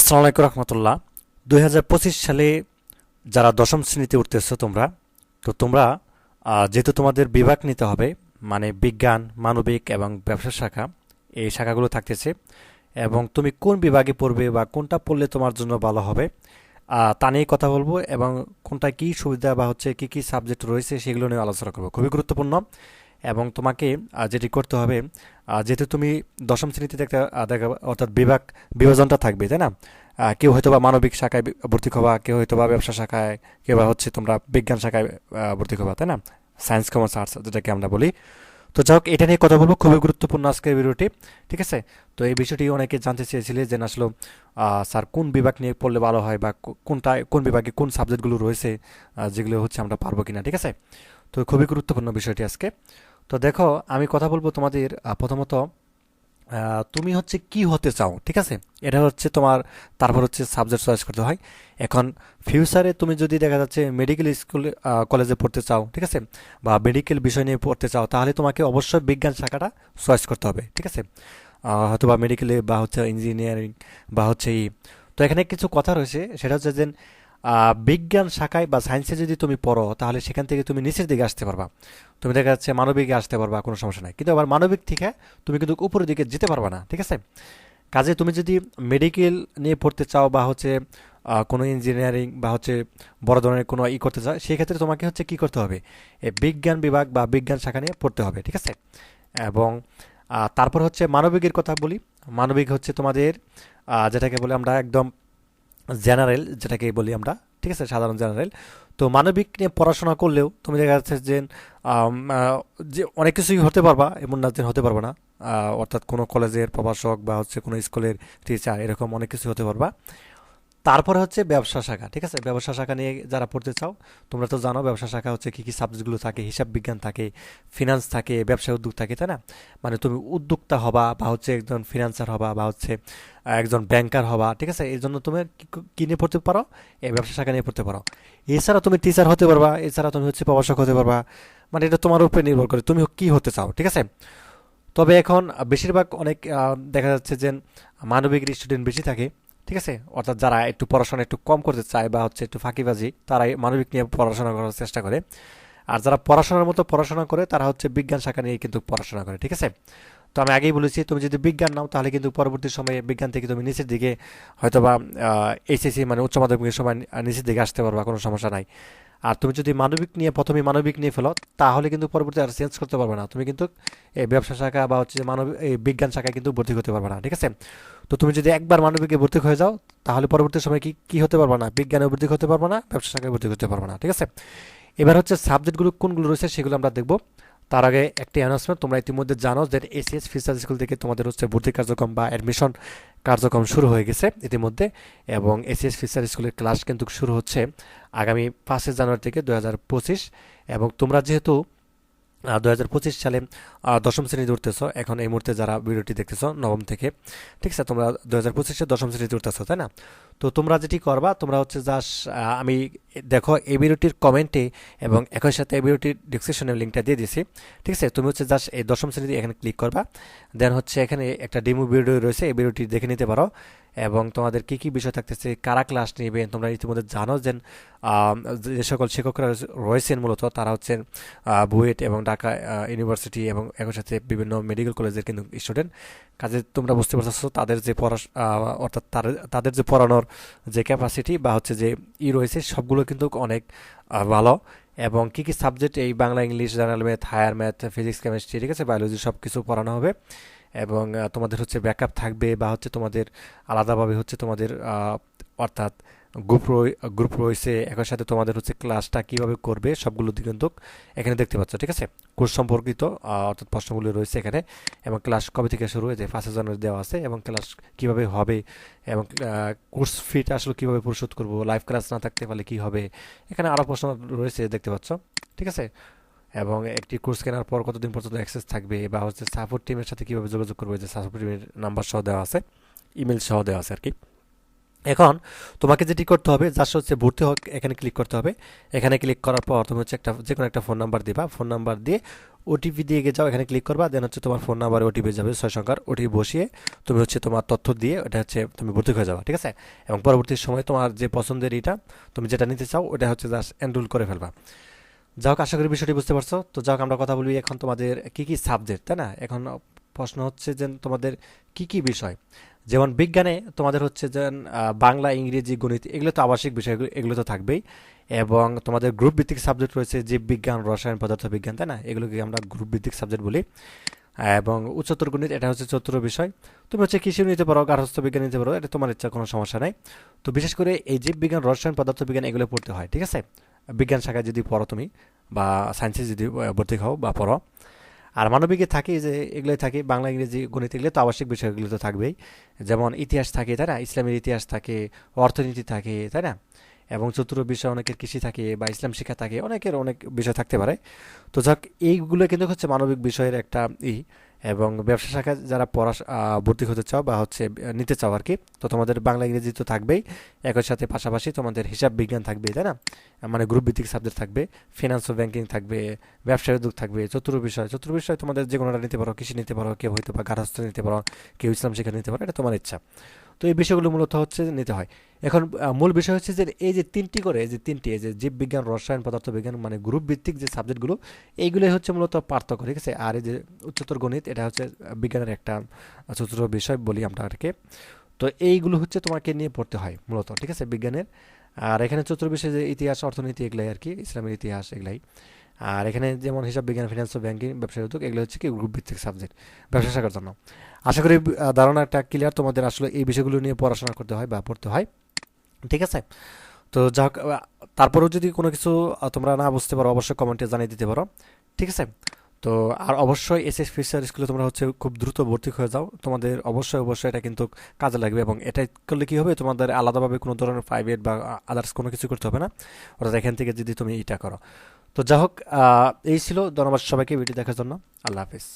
আসসালামু আলাইকুম রহমতুল্লাহ। দু হাজার পঁচিশ সালে যারা দশম শ্রেণীতে উঠতেছো তোমরা, তো তোমরা যেহেতু তোমাদের বিভাগ নিতে হবে মানে বিজ্ঞান, মানবিক এবং ব্যবসা শাখা, এই শাখাগুলো থাকতেছে, এবং তুমি কোন বিভাগে পড়বে বা কোনটা পড়লে তোমার জন্য ভালো হবে তা নিয়ে কথা বলব, এবং কোনটা কি সুবিধা বা হচ্ছে কি কি সাবজেক্ট রয়েছে সেগুলো নিয়ে আলোচনা করব। খুবই গুরুত্বপূর্ণ, এবং তোমাকে যেটি করতে হবে যেহেতু তুমি দশম শ্রেণীতে একটা দেখা, অর্থাৎ বিভাগ, বিভাজনটা থাকবে, তাই না? কেউ হয়তো বা মানবিক শাখায় ভর্তি হবা, কেউ হয়তো বা ব্যবসা শাখায়, কেউ বা হচ্ছে তোমরা বিজ্ঞান শাখায় ভর্তি হবা, তাই না? সায়েন্স কমার্স আর্টস যেটাকে আমরা বলি। তো যাই হোক, এটা নিয়ে কথা বলব। খুবই গুরুত্বপূর্ণ আজকের ভিডিওটি, ঠিক আছে? তো এই বিষয়টি অনেকে জানতে চেয়েছিলে যে, আসলে স্যার কোন বিভাগ নিয়ে পড়লে ভালো হয় বা কোনটা, কোন বিভাগে কোন সাবজেক্টগুলো রয়েছে যেগুলো হচ্ছে আমরা পারব কিনা, ঠিক আছে? তো খুবই গুরুত্বপূর্ণ বিষয়টি আজকে। তো দেখো, আমি কথা বলব তোমাদের প্রথমত তুমি হচ্ছে কি হতে চাও, ঠিক আছে? এটা হচ্ছে তোমার, তারপর হচ্ছে সাবজেক্ট চয়েস করতে হয়। এখন ফিউচারে তুমি যদি দেখা যাচ্ছে মেডিকেল স্কুল কলেজে পড়তে চাও, ঠিক আছে? বা মেডিকেল বিষয় নিয়ে পড়তে চাও, তাহলে তোমাকে অবশ্যই বিজ্ঞান শাখাটা চয়েস করতে হবে, ঠিক আছে? হয়তো বা মেডিকেলে বা হচ্ছে ইঞ্জিনিয়ারিং বা হচ্ছে ই। তো এখানে কিছু কথা রয়েছে, সেটা হচ্ছে যে বিজ্ঞান শাখায় বা সায়েন্সে যদি তুমি পড়ো, তাহলে সেখান থেকে তুমি নিচের দিকে আসতে পারবা। তুমি দেখা যাচ্ছে মানবিকে আসতে পারবা, কোনো সমস্যা নাই। কিন্তু আবার মানবিক থেকে তুমি কিন্তু উপরের দিকে যেতে পারবা না, ঠিক আছে? কাজে তুমি যদি মেডিকেল নিয়ে পড়তে চাও বা হচ্ছে কোনো ইঞ্জিনিয়ারিং বা হচ্ছে বড় ধরনের কোনো ই করতে চাও, সেই ক্ষেত্রে তোমাকে হচ্ছে কি করতে হবে? বিজ্ঞান বিভাগ বা বিজ্ঞান শাখা নিয়ে পড়তে হবে, ঠিক আছে? এবং তারপর হচ্ছে মানবিকের কথা বলি। মানবিক হচ্ছে তোমাদের যেটাকে বলে আমরা একদম জেনারেল যেটাকে বলি আমরা, ঠিক আছে, সাধারণ জেনারেল। তো মানবিক নিয়ে পড়াশোনা করলেও তুমি দেখা যাচ্ছে যে যে অনেক কিছুই হতে পারবা, এমন না যে হতে পারবা না। অর্থাৎ কোনো কলেজের প্রভাষক বা হচ্ছে কোনো স্কুলের টিচার এরকম অনেক কিছু হতে পারবা। তারপরে হচ্ছে ব্যবসা শাখা, ঠিক আছে? ব্যবসা শাখা নিয়ে যারা পড়তে চাও, তোমরা তো জানো ব্যবসা শাখা হচ্ছে কি কি সাবজেক্টগুলো থাকে, হিসাব বিজ্ঞান থাকে ফিনান্স থাকে ব্যবসা উদ্যোগ থাকে, তাই না? মানে তুমি উদ্যোক্তা হবা বা হচ্ছে একজন ফিনান্সার হবা বা হচ্ছে একজন ব্যাংকার হবা, ঠিক আছে? এই জন্য তুমি কি- নিয়ে পড়তে পারো? এই ব্যবসা শাখা নিয়ে পড়তে পারো। এছাড়া তুমি টিচার হতে পারবা, এছাড়া তুমি হচ্ছে প্রভাষক হতে পারবা। মানে এটা তোমার উপরে নির্ভর করে তুমি কি হতে চাও, ঠিক আছে? তবে এখন বেশিরভাগ অনেক দেখা যাচ্ছে যে মানবিক স্টুডেন্ট বেশি থাকে। ঠিক আছে? অর্থাৎ যারা একটু পড়াশোনা একটু কম করতে চায় বা হচ্ছে একটু ফাঁকিবাজি, তারাই মানবিক নিয়ে পড়াশোনা করার চেষ্টা করে। আর যারা পড়াশোনার মতো পড়াশোনা করে, তারা হচ্ছে বিজ্ঞান শাখা নিয়ে কিন্তু পড়াশোনা করে, ঠিক আছে? তো আমি আগেই বলেছি, তুমি যদি বিজ্ঞান নাও, তাহলে কিন্তু পরবর্তী সময়ে বিজ্ঞান থেকে তুমি নিচের দিকে হয়তো বা এইচএসি মানে উচ্চ মাধ্যমিকের সময় নিচের দিকে আসতে পারবা, কোনো সমস্যা নাই। আর তুমি যদি মানবিক নিয়ে, প্রথমে মানবিক নিয়ে ফেলো, তাহলে কিন্তু পরবর্তী আর চেঞ্জ করতে পারবে না। তুমি কিন্তু এই ব্যবসা শাখা বা হচ্ছে মানবিক এই বিজ্ঞান শাখায় কিন্তু ভর্তি করতে পারবে না, ঠিক আছে? তো তুমি যদি একবার মানবিকে ভর্তি হয়ে যাও, তাহলে পরবর্তী সময় কি, কী হতে পারবে না? বিজ্ঞানে ভর্তি হতে পারবে না, ব্যবসা শাখায় ভর্তি করতে পারবে না, ঠিক আছে? এবার হচ্ছে সাবজেক্টগুলো কোনগুলো রয়েছে সেগুলো আমরা দেখব। তার আগে একটি অ্যানাউন্সমেন্ট তোমরা ইতিমধ্যে জানো যে এসিএস ফিচার স্কুল থেকে তোমাদের হচ্ছে ভর্তি কার্যক্রম বা অ্যাডমিশন কার্যক্রম শুরু হয়ে গেছে ইতিমধ্যে এবং এসিএস ফিচার স্কুলের ক্লাস কিন্তু শুরু হচ্ছে আগামী পাঁচই জানুয়ারি থেকে দু হাজার পঁচিশ এবং তোমরা যেহেতু দু হাজার পঁচিশ সালে দশম শ্রেণীতে উঠতেছো এখন এই মুহূর্তে যারা ভিডিওটি দেখতেছো নবম থেকে, ঠিক আছে, তোমরা দু হাজার পঁচিশে দশম শ্রেণীতে উঠতেছো, তাই না? তো তোমরা যেটি করবা, তোমরা হচ্ছে জাস্ট আমি দেখো এই ভিডিওটির কমেন্টে এবং একই সাথে এই ভিডিওটির ডিসক্রিপশনের লিঙ্কটা দিয়ে দিয়েছি ঠিক আছে? তুমি হচ্ছে জাস্ট এই দশম শ্রেণীতে এখানে ক্লিক করবা। দেন হচ্ছে এখানে একটা ডেমো ভিডিও রয়েছে এই ভিডিওটি দেখে নিতে পারো। এবং তোমাদের কি কি বিষয় থাকতেছে, কারা ক্লাস নেবে, তোমরা ইতিমধ্যে জানো যে যে সকল শিক্ষকরা রয়েছেন মূলত, তারা হচ্ছেন বুয়েট এবং ঢাকা ইউনিভার্সিটি এবং একই সাথে বিভিন্ন মেডিকেল কলেজের কিন্তু স্টুডেন্ট কাজে তোমরা বুঝতে পারছ তাদের যে পড়া অর্থাৎ তাদের যে পড়ানোর যে ক্যাপাসিটি বা হচ্ছে যে ই রয়েছে, সবগুলো কিন্তু অনেক ভালো। এবং কী কী সাবজেক্ট এই Bangla English journal math higher math physics chemistry ঠিক আছে? বায়োলজি সব কিছু পড়ানো হবে। এবং তোমাদের হচ্ছে ব্যাকআপ থাকবে বা হচ্ছে তোমাদের আলাদাভাবে হচ্ছে তোমাদের অর্থাৎ গ্রুপ গ্রুপ রয়েছে একই সাথে তোমাদের হচ্ছে ক্লাসটা কীভাবে করবে সবগুলো কিন্তু এখানে দেখতে পাচ্ছ, ঠিক আছে? কোর্স সম্পর্কিত অর্থাৎ প্রশ্নগুলো রয়েছে এখানে এবং ক্লাস কবে থেকে শুরু হয়েছে? ফার্স্ট জানুয়ারি দেওয়া আছে এবং ক্লাস কীভাবে হবে এবং কোর্স ফিটা আসলে কীভাবে পরিশোধ করব? লাইভ ক্লাস না থাকতে পারলে কি হবে? এখানে আরও প্রশ্ন রয়েছে, দেখতে পাচ্ছ, ঠিক আছে? এবং একটি কোর্স কেনার পর কতদিন পর্যন্ত অ্যাক্সেস থাকবে বা হচ্ছে সাপোর্ট টিমের সাথে কীভাবে যোগাযোগ করবে? যে সাপোর্ট টিমের নাম্বার সহ দেওয়া আছে ইমেল সহ দেওয়া আছে আর কি। এখন তোমাকে যেটি করতে হবে জাস্ট হচ্ছে ভর্তি হোক এখানে ক্লিক করতে হবে। এখানে ক্লিক করার পর তুমি হচ্ছে একটা যে কোনো একটা ফোন নাম্বার দিবা। ফোন নাম্বার দিয়ে ওটিপি দিয়ে গিয়ে যাও, এখানে ক্লিক করবা দেন হচ্ছে তোমার ফোন নাম্বারে ওটিপি যাবে, ছয় সংখ্যার ওটিপি বসিয়ে তুমি হচ্ছে তোমার তথ্য দিয়ে ওটা হচ্ছে তুমি ভর্তি হয়ে যাবা, ঠিক আছে? এবং পরবর্তী সময় তোমার যে পছন্দের এটা, তুমি যেটা নিতে চাও, ওটা হচ্ছে জাস্ট এনরোল করে ফেলবা। হোক, আশা করি বিষয়টি বুঝতে পারছ। তো হোক, আমরা কথা বলি এখন তোমাদের কি কি সাবজেক্ট তাই না? এখন প্রশ্ন হচ্ছে যে তোমাদের কি কি বিষয়? যেমন বিজ্ঞানে তোমাদের হচ্ছে যে বাংলা, ইংরেজি, গণিত, এগুলো তো আবাসিক বিষয়, এগুলো তো থাকবেই। এবং তোমাদের গ্রুপ ভিত্তিক সাবজেক্ট রয়েছে জীববিজ্ঞান, রসায়ন পদার্থ বিজ্ঞান তাই না? এগুলোকে আমরা গ্রুপ ভিত্তিক সাবজেক্ট বলি। এবং উচ্চতর গণিত, এটা হচ্ছে চতুর্থ বিষয়। তুমি হচ্ছে কৃষি নিতে পারো, গার্হস্থ্য বিজ্ঞান নিতে পারো, এটা তোমার ইচ্ছা, কোনো সমস্যা নাই। তো বিশেষ করে এই জীববিজ্ঞান, রসায়ন পদার্থ বিজ্ঞান এগুলো পড়তে হয়, ঠিক আছে? বিজ্ঞান শাখায় যদি পড়ো তুমি, বা সায়েন্সে যদি ভর্তি হও বা পড়ো আর মানবিকে থাকে যে, এগুলোই থাকে, বাংলা, ইংরেজি, গণিত, এগুলো তো আবশ্যিক বিষয়গুলো তো থাকবেই। যেমন ইতিহাস থাকে, তাই না? ইসলামের ইতিহাস থাকে, অর্থনীতি থাকে, তাই না? এবং চতুর্থ বিষয় অনেকের কৃষি থাকে বা ইসলাম শিক্ষা থাকে, অনেকের অনেক বিষয় থাকতে পারে। তো যাক, এইগুলো কিন্তু হচ্ছে মানবিক বিষয়ের একটা ই। এবং ব্যবসা শাখায় যারা পড়া ভর্তি হতে চাও বা হচ্ছে নিতে চাও আর কি তো তোমাদের বাংলা, ইংরেজি তো থাকবেই, একই সাথে পাশাপাশি তোমাদের হিসাব বিজ্ঞান থাকবে তাই না? মানে গ্রুপ ভিত্তিক সাবজেক্ট থাকবে ফিনান্স ও ব্যাংকিং থাকবে, ব্যবসায় উদ্যোগ থাকবে, চতুর্থ বিষয় চতুর্থ বিষয় তোমাদের যে কোনোটা নিতে পারো, কৃষি নিতে পারো, কেউ হয়তো বা গার্হস্থ্য নিতে পারো, কেউ ইসলাম শিক্ষা নিতে পারো, এটা তোমার ইচ্ছা। তো এই বিষয়গুলো মূলত হচ্ছে নিতে হয়। এখন মূল বিষয় হচ্ছে যে এই যে তিনটি করে, এই যে তিনটি, এই যে জীববিজ্ঞান, রসায়ন পদার্থ বিজ্ঞান মানে গ্রুপ ভিত্তিক যে সাবজেক্টগুলো, এইগুলোই হচ্ছে মূলত পার্থক্য, ঠিক আছে? আর এই যে উচ্চতর গণিত, এটা হচ্ছে বিজ্ঞানের একটা চতুর্থ বিষয় বলি আমরা আরকে। তো এইগুলো হচ্ছে তোমাকে নিয়ে পড়তে হয় মূলত, ঠিক আছে? বিজ্ঞানের। আর এখানে চতুর্থ বিষয় যে ইতিহাস, অর্থনীতি, এগুলাই আর কি ইসলামের ইতিহাস, এগুলাই। আর এখানে যেমন হিসাব বিজ্ঞান ফিনান্স ও ব্যাংকিং ব্যবসায় উদ্যোগ এগুলো হচ্ছে কি গ্রুপ ভিত্তিক সাবজেক্ট ব্যবসা শাখার জন্য। আশা করি আহ, ধারণা একটা ক্লিয়ার তোমাদের আসলে এই বিষয়গুলো নিয়ে পড়াশোনা করতে হয় বা পড়তে হয়। ঠিক আছে? তো যা হোক, তারপরেও যদি কোনো কিছু তোমরা না বুঝতে পারো অবশ্যই কমেন্টে জানিয়ে দিতে পারো। ঠিক আছে? তো আর অবশ্যই এস এস ফিচার স্কুলে তোমরা হচ্ছে খুব দ্রুত ভর্তি হয়ে যাও। তোমাদের অবশ্যই অবশ্যই এটা কিন্তু কাজে লাগবে এবং এটা করলে কী হবে? তোমাদের আলাদাভাবে কোনো ধরনের প্রাইভেট বা আদার্স কোনো কিছু করতে হবে না। অর্থাৎ এখান থেকে যদি তুমি এটা করো। তো যা হোক এই ছিল ধন্যবাদ সবাইকে ভিডিও দেখার জন্য। আল্লাহ হাফিজ।